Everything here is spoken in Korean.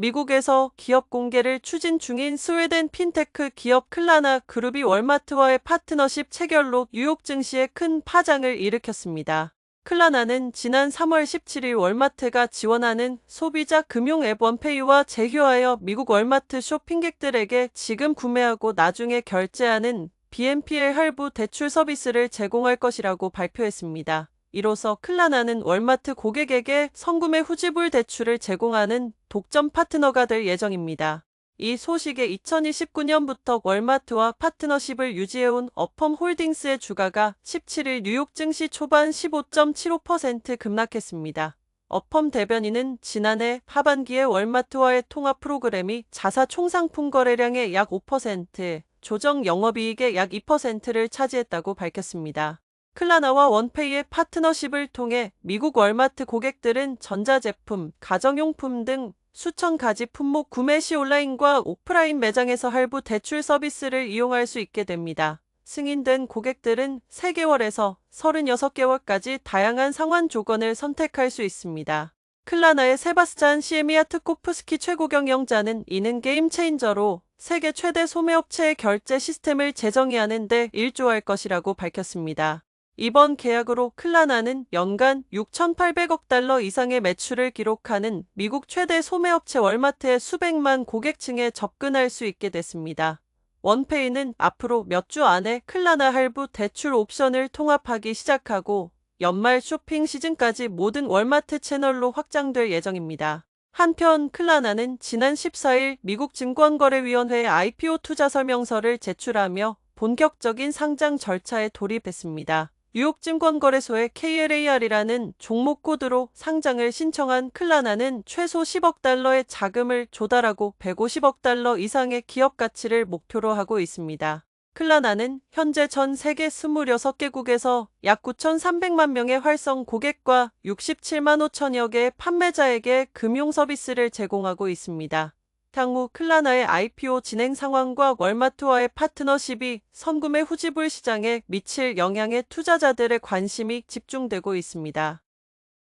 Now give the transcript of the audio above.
미국에서 기업 공개를 추진 중인 스웨덴 핀테크 기업 클라나 그룹이 월마트와의 파트너십 체결로 뉴욕 증시에 큰 파장을 일으켰습니다. 클라나는 지난 3월 17일 월마트가 지원하는 소비자 금융 앱 원페이와 제휴하여 미국 월마트 쇼핑객들에게 지금 구매하고 나중에 결제하는 BNPL 할부 대출 서비스를 제공할 것이라고 발표했습니다. 이로써 클라나는 월마트 고객에게 성구매 후지불 대출을 제공하는 독점 파트너가 될 예정입니다. 이 소식에 2029년부터 월마트와 파트너십을 유지해온 어펌 홀딩스의 주가가 17일 뉴욕 증시 초반 15.75% 급락했습니다. 어펌 대변인은 지난해 하반기에 월마트와의 통합 프로그램이 자사 총상품 거래량의 약 5%, 조정 영업이익의 약 2%를 차지했다고 밝혔습니다. 클라나와 원페이의 파트너십을 통해 미국 월마트 고객들은 전자제품, 가정용품 등 수천 가지 품목 구매 시 온라인과 오프라인 매장에서 할부 대출 서비스를 이용할 수 있게 됩니다. 승인된 고객들은 3개월에서 36개월까지 다양한 상환 조건을 선택할 수 있습니다. 클라나의 세바스찬 시에미아 트코프스키 최고 경영자는 이는 게임 체인저로 세계 최대 소매업체의 결제 시스템을 재정의하는 데 일조할 것이라고 밝혔습니다. 이번 계약으로 클라나는 연간 6,800억 달러 이상의 매출을 기록하는 미국 최대 소매업체 월마트의 수백만 고객층에 접근할 수 있게 됐습니다. 원페이는 앞으로 몇 주 안에 클라나 할부 대출 옵션을 통합하기 시작하고 연말 쇼핑 시즌까지 모든 월마트 채널로 확장될 예정입니다. 한편 클라나는 지난 14일 미국 증권거래위원회에 IPO 투자 설명서를 제출하며 본격적인 상장 절차에 돌입했습니다. 뉴욕 증권거래소의 KLAR이라는 종목 코드로 상장을 신청한 클라나는 최소 10억 달러의 자금을 조달하고 150억 달러 이상의 기업 가치를 목표로 하고 있습니다. 클라나는 현재 전 세계 26개국에서 약 9,300만 명의 활성 고객과 67만 5천여 개의 판매자에게 금융 서비스를 제공하고 있습니다. 향후 클라나의 IPO 진행 상황과 월마트와의 파트너십이 선구매 후지불 시장에 미칠 영향에 투자자들의 관심이 집중되고 있습니다.